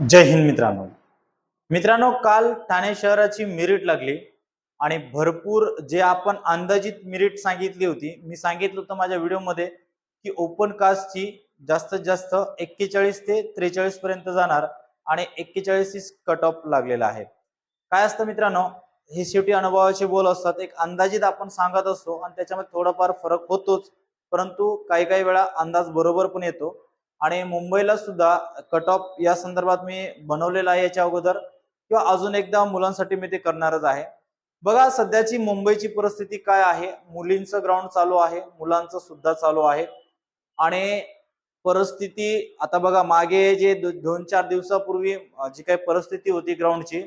जय हिंद मित्रांनो. मित्रांनो काल ठाणे शहराची मिरिट लागली आणि भरपूर जे आपण अंदाजित मिरिट सांगितली होती मी सांगितलं होतं माझ्या व्हिडिओमध्ये की ओपन कास्टची जास्तीत जास्त एक्केचाळीस ते त्रेचाळीस पर्यंत जाणार आणि एक्केचाळीस कट ऑफ लागलेला आहे. काय असतं मित्रांनो हे शेवटी अनुभवाचे बोल असतात. एक अंदाजित आपण सांगत असतो आणि त्याच्यामध्ये थोडाफार फरक होतोच परंतु काही काही वेळा अंदाज बरोबर पण येतो. आणि मुंबईला सुद्धा कट ऑफ या संदर्भात मी बनवलेला आहे याच्या अगोदर. किंवा अजून एकदा मुलांसाठी मी ते करणारच आहे. बघा सध्याची मुंबईची परिस्थिती काय आहे? मुलींचं ग्राउंड चालू आहे मुलांचं सुद्धा चालू आहे. आणि परिस्थिती आता बघा मागे जे दोन चार दिवसापूर्वी जी काही परिस्थिती होती ग्राउंडची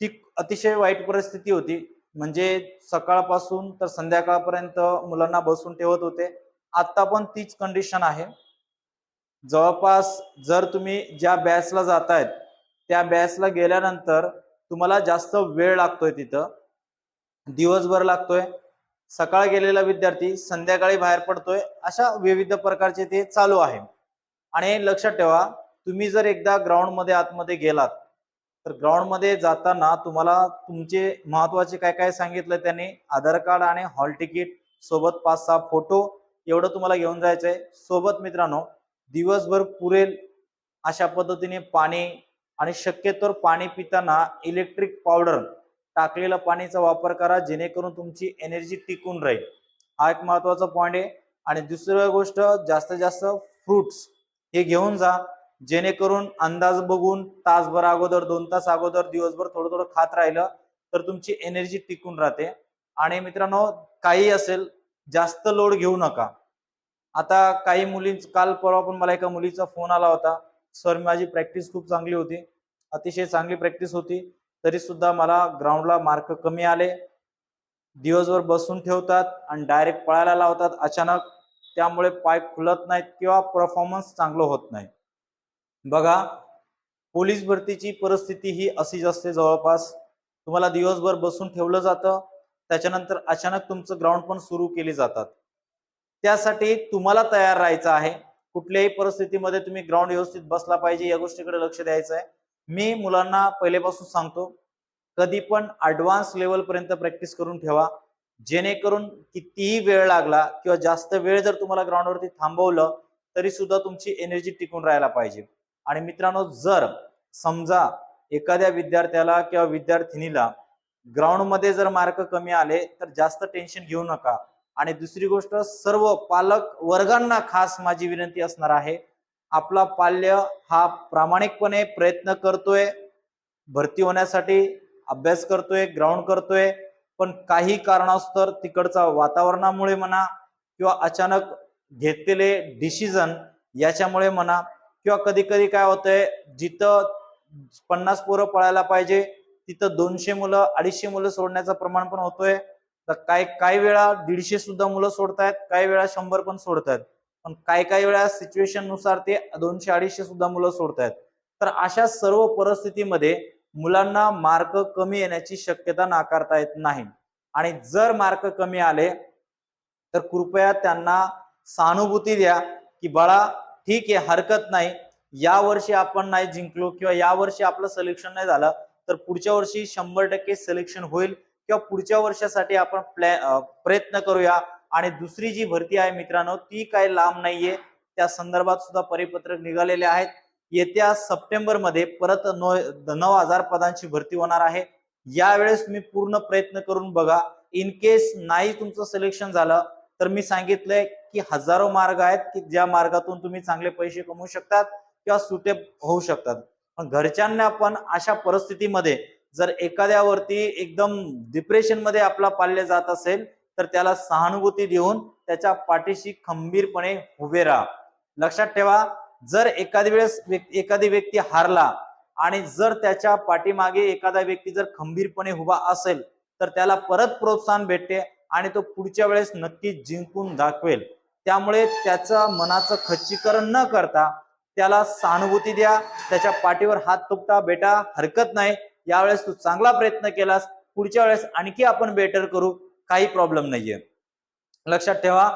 ती अतिशय वाईट परिस्थिती होती. म्हणजे सकाळपासून तर संध्याकाळपर्यंत मुलांना बसून ठेवत होते. आता पण तीच कंडिशन आहे. जवळपास जर तुम्ही ज्या बॅचला जातायत त्या बॅचला गेल्यानंतर तुम्हाला जास्त वेळ लागतोय तिथं. दिवसभर लागतोय. सकाळ गेलेला विद्यार्थी संध्याकाळी बाहेर पडतोय. अशा विविध प्रकारचे ते चालू आहे. आणि लक्षात ठेवा तुम्ही जर एकदा ग्राउंडमध्ये आतमध्ये गेलात तर ग्राउंडमध्ये जाताना तुम्हाला तुमचे महत्त्वाचे काय काय सांगितलं त्यांनी? आधार कार्ड आणि हॉल तिकीट सोबत पाच सहा फोटो एवढं तुम्हाला घेऊन जायचंय. सोबत मित्रांनो दिवसभर पुरेल अशा पद्धतीने पाणी आणि शक्यतोवर पाणी पिताना इलेक्ट्रिक पावडर टाकलेल्या पाणीचा वापर करा जेणेकरून तुमची एनर्जी टिकून राहील. हा एक महत्त्वाचा पॉईंट आहे. आणि दुसरी गोष्ट जास्तीत जास्त फ्रुट्स हे घेऊन जा जेणेकरून अंदाज बघून तासभर अगोदर दोन तास अगोदर दिवसभर थोडं थोडं खात राहिलं तर तुमची एनर्जी टिकून राहते. आणि मित्रांनो काही असेल जास्त लोड घेऊ नका. आता काही मुलींच काल परवा पण मला एका मुलीचा फोन आला होता. सर माझी प्रॅक्टिस खूप चांगली होती. अतिशय चांगली प्रॅक्टिस होती. तरी सुद्धा मला ग्राउंडला मार्क कमी आले. दिवसभर बसून ठेवतात आणि डायरेक्ट पळायला लावतात अचानक. त्यामुळे पाय खुलत नाहीत किंवा परफॉर्मन्स चांगलं होत नाही. बघा पोलीस भरतीची परिस्थिती ही अशीच असते जवळपास. तुम्हाला दिवसभर बसून ठेवलं जातं. त्याच्यानंतर अचानक तुमचं ग्राउंड पण सुरू केली जातात. त्यासाठी तुम्हाला तयार राहायचं आहे. कुठल्याही परिस्थितीमध्ये तुम्ही ग्राउंड व्यवस्थित बसला पाहिजे या गोष्टीकडे लक्ष द्यायचं आहे. मी मुलांना पहिलेपासून सांगतो कधी पण ऍडव्हान्स लेवल पर्यंत प्रॅक्टिस करून ठेवा. जेणेकरून कितीही वेळ लागला किंवा जास्त वेळ जर तुम्हाला ग्राउंडवरती थांबवलं तरी सुद्धा तुमची एनर्जी टिकून राहायला पाहिजे. आणि मित्रांनो जर समजा एखाद्या विद्यार्थ्याला किंवा विद्यार्थिनीला ग्राउंडमध्ये जर मार्क कमी आले तर जास्त टेन्शन घेऊ नका. आणि दुसरी गोष्ट सर्व पालक वर्गांना खास माझी विनंती असणार आहे. आपला पाल्य हा प्रामाणिकपणे प्रयत्न करतोय भरती होण्यासाठी अभ्यास करतोय ग्राउंड करतोय पण काही कारणास्तर तिकडचा वातावरणामुळे म्हणा किंवा अचानक घेतलेले डिसिजन याच्यामुळे म्हणा किंवा कधी कधी काय होतंय जिथं पन्नास पोरं पळायला पाहिजे तिथं दोनशे मुलं अडीचशे मुलं सोडण्याचं प्रमाण पण होतोय. तर काय काही वेळा दीडशे सुद्धा मुलं सोडतायत काही वेळा शंभर पण सोडतायत. पण काही काही वेळा सिच्युएशननुसार ते दोनशे अडीचशे सुद्धा मुलं सोडतायत. तर अशा सर्व परिस्थितीमध्ये मुलांना मार्क कमी येण्याची शक्यता नाकारता येत नाही. आणि जर मार्क कमी आले तर कृपया त्यांना सहानुभूती द्या की बाळा ठीक आहे हरकत नाही. या वर्षी आपण नाही जिंकलो किंवा या वर्षी आपलं सिलेक्शन नाही झालं तर पुढच्या वर्षी शंभर टक्के सिलेक्शन होईल. किंवा पुढच्या वर्षासाठी आपण प्लॅ प्रयत्न करूया. आणि दुसरी जी भरती आहे मित्रांनो ती काही लांब नाहीये. त्या संदर्भात सुद्धा परिपत्रक निघालेले आहेत. येत्या सप्टेंबरमध्ये परत नऊ हजार पदांची भरती होणार आहे. यावेळेस मी पूर्ण प्रयत्न करून बघा. इन केस नाही तुमचं सिलेक्शन झालं तर मी सांगितलंय की हजारो मार्ग आहेत की ज्या मार्गातून तुम्ही चांगले पैसे कमवू शकतात किंवा सुटे होऊ शकतात. पण घरच्यांना पण अशा परिस्थितीमध्ये जर एखाद्यावरती एकदम डिप्रेशनमध्ये आपला पाल्य जात असेल तर त्याला सहानुभूती देऊन त्याच्या पाठीशी खंबीरपणे उभे राहा. लक्षात ठेवा जर एखादी वेळेस एखादी व्यक्ती हारला आणि जर त्याच्या पाठीमागे एखादा व्यक्ती जर खंबीरपणे उभा असेल तर त्याला परत प्रोत्साहन भेटते आणि तो पुढच्या वेळेस नक्की जिंकून दाखवेल. त्यामुळे त्याचं मनाचं खच्चीकरण न करता त्याला सहानुभूती द्या त्याच्या पाठीवर हात तुपटा बेटा हरकत नाही. यावेळेस तू चांगला प्रयत्न केलास पुढच्या वेळेस आणखी आपण बेटर करू काही प्रॉब्लेम नाहीये. लक्षात ठेवा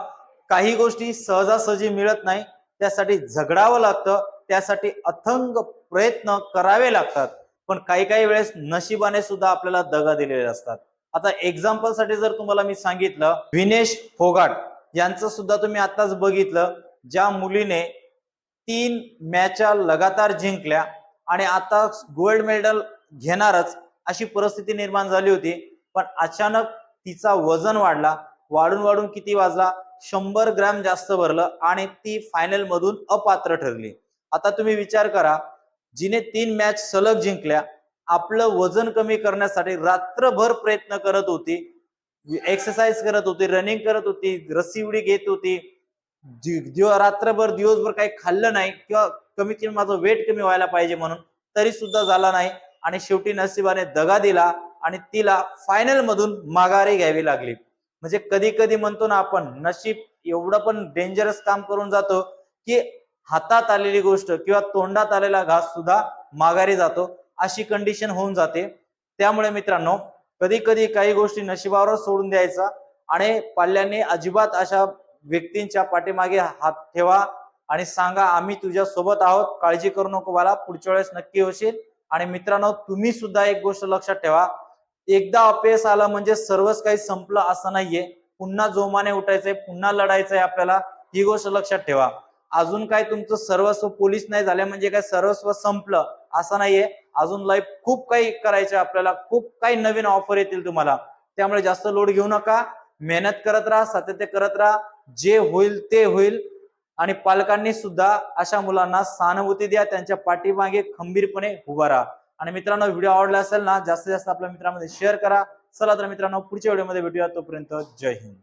काही गोष्टी सहजासहजी मिळत नाही त्यासाठी झगडावं लागतं त्यासाठी अथंग प्रयत्न करावे लागतात पण काही काही वेळेस नशिबाने सुद्धा आपल्याला दगा दिलेले असतात. आता एक्झाम्पलसाठी जर तुम्हाला मी सांगितलं विनेश फोगाट यांचं सुद्धा तुम्ही आताच बघितलं ज्या मुलीने तीन मॅचा लगातार जिंकल्या आणि आता गोल्ड मेडल घेणारच अशी परिस्थिती निर्माण झाली होती. पण अचानक तिचा वजन वाढला. वाढून वाढून किती वाजला? शंभर ग्रॅम जास्त भरलं आणि ती फायनल मधून अपात्र ठरली. आता तुम्ही विचार करा जिने तीन मॅच सलग जिंकल्या आपलं वजन कमी करण्यासाठी रात्रभर प्रयत्न करत होती एक्सरसाइज करत होती रनिंग करत होती रस्सी उडी घेत होती दिव- रात्रभर दिवसभर काही खाल्लं नाही किंवा कमीत कमी माझं वेट कमी व्हायला पाहिजे म्हणून तरी सुद्धा झाला नाही. आणि शेवटी नशिबाने दगा दिला आणि तिला फायनल मधून माघारी घ्यावी लागली. म्हणजे कधी कधी म्हणतो ना आपण नशीब एवढं पण डेंजरस काम करून जातो की हातात आलेली गोष्ट किंवा तोंडात आलेला घास सुद्धा माघारी जातो अशी कंडिशन होऊन जाते. त्यामुळे मित्रांनो कधी कधी काही गोष्टी नशिबावर सोडून द्यायचा आणि पाल्याने अजिबात अशा व्यक्तींच्या पाठीमागे हात ठेवा आणि सांगा आम्ही तुझ्या सोबत आहोत काळजी करू नको मला पुढच्या वेळेस नक्की होशील. आणि मित्रांनो तुम्ही सुद्धा एक गोष्ट लक्षात ठेवा. एकदा अपयश आलं म्हणजे सर्वच काही संपलं असं नाहीये. पुन्हा जोमाने उठायचंय पुन्हा लढायचंय आपल्याला. ही गोष्ट लक्षात ठेवा. अजून काय तुमचं सर्वस्व पोलीस नाही झाले म्हणजे काय सर्वस्व संपलं असं नाहीये. अजून लाईफ खूप काही करायचं आपल्याला. खूप काही नवीन ऑफर येतील तुम्हाला. त्यामुळे जास्त लोड घेऊ नका. मेहनत करत राहा सातत्य करत राहा. जे होईल ते होईल. आणि पालकांनी सुद्धा अशा मुलांना सहानुभूती द्या त्यांच्या पाठीमागे खंबीरपणे उभा राहा. आणि मित्रांनो व्हिडिओ आवडला असेल ना जास्तीत जास्त आपल्या मित्रांमध्ये शेअर करा. चला तर मित्रांनो पुढच्या व्हिडिओमध्ये भेटूया. तोपर्यंत जय हिंद.